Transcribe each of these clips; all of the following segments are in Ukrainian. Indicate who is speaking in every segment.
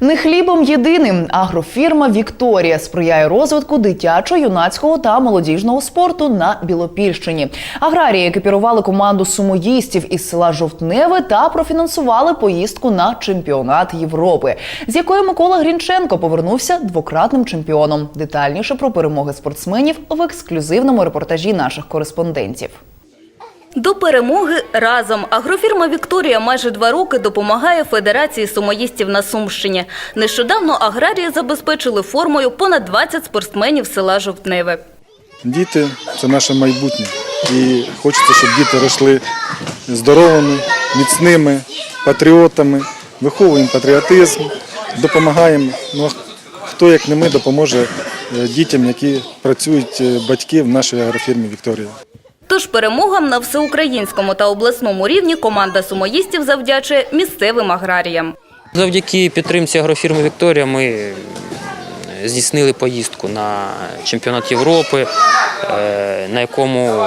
Speaker 1: Не хлібом єдиним агрофірма Вікторія сприяє розвитку дитячого, юнацького та молодіжного спорту на Білопільщині. Аграрії екіпірували команду сумоїстів із села Жовтневе та профінансували поїздку на чемпіонат Європи, з якої Микола Грінченко повернувся двократним чемпіоном. Детальніше про перемоги спортсменів в ексклюзивному репортажі наших кореспондентів.
Speaker 2: До перемоги разом агрофірма Вікторія майже два роки допомагає Федерації сумоїстів на Сумщині. Нещодавно аграрії забезпечили формою понад 20 спортсменів села Жовтневе.
Speaker 3: Діти це наше майбутнє. І хочеться, щоб діти росли здоровими, міцними, патріотами, виховуємо патріотизм, допомагаємо. Ну, хто, як не ми, допоможе е, дітям, які працюють е, батьки в нашій агрофірмі Вікторія.
Speaker 2: Тож перемогам на всеукраїнському та обласному рівні команда сумоїстів завдячує місцевим аграріям.
Speaker 4: Завдяки підтримці агрофірми Вікторія ми е, здійснили поїздку на чемпіонат Європи, е, на якому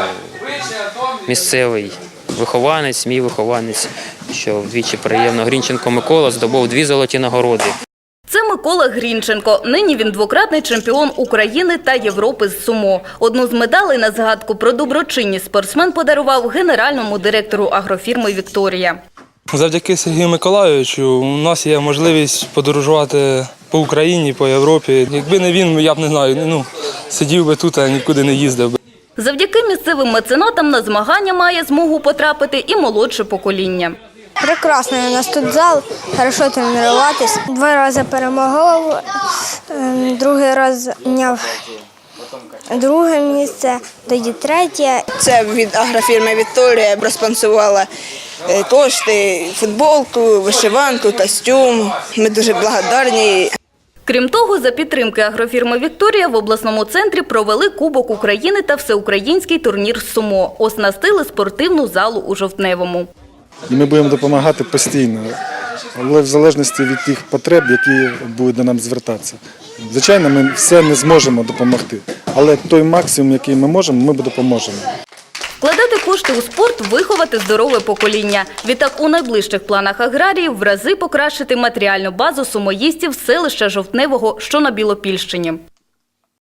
Speaker 4: місцевий вихованець, мій вихованець, що вдвічі приємно, Грінченко Микола здобув дві золоті нагороди.
Speaker 2: Це Микола Грінченко. Нині він двократний чемпіон України та Європи з сумо. Одну з медалей на згадку про доброчинність спортсмен подарував генеральному директору агрофірми Вікторія.
Speaker 5: Завдяки Сергію Миколайовичу у нас є можливість подорожувати по Україні, по Європі. Якби не він, я б не знаю, ну сидів би тут, а нікуди не їздив би.
Speaker 2: Завдяки місцевим меценатам на змагання має змогу потрапити і молодше покоління.
Speaker 6: Прекрасний у нас тут зал, хорошо тренуватись. Два рази перемагав, ем, другий раз зайняв друге місце, тоді третє.
Speaker 7: Це від агрофірми Вікторія розпансувала е, тошти, футболку, вишиванку, костюм. Ми дуже благодарні.
Speaker 2: Крім того, за підтримки агрофірми Вікторія в обласному центрі провели Кубок України та всеукраїнський турнір сумо. Оснастили спортивну залу у Жовтневому.
Speaker 3: І ми будемо допомагати постійно, але в залежності від тих потреб, які будуть до нам звертатися. Звичайно, ми все не зможемо допомогти, але той максимум, який ми можемо, ми допоможемо.
Speaker 2: Вкладати кошти у спорт, виховати здорове покоління. Відтак у найближчих планах аграріїв в рази покращити матеріальну базу сумоїстів селища Жовтневого, що на Білопільщині.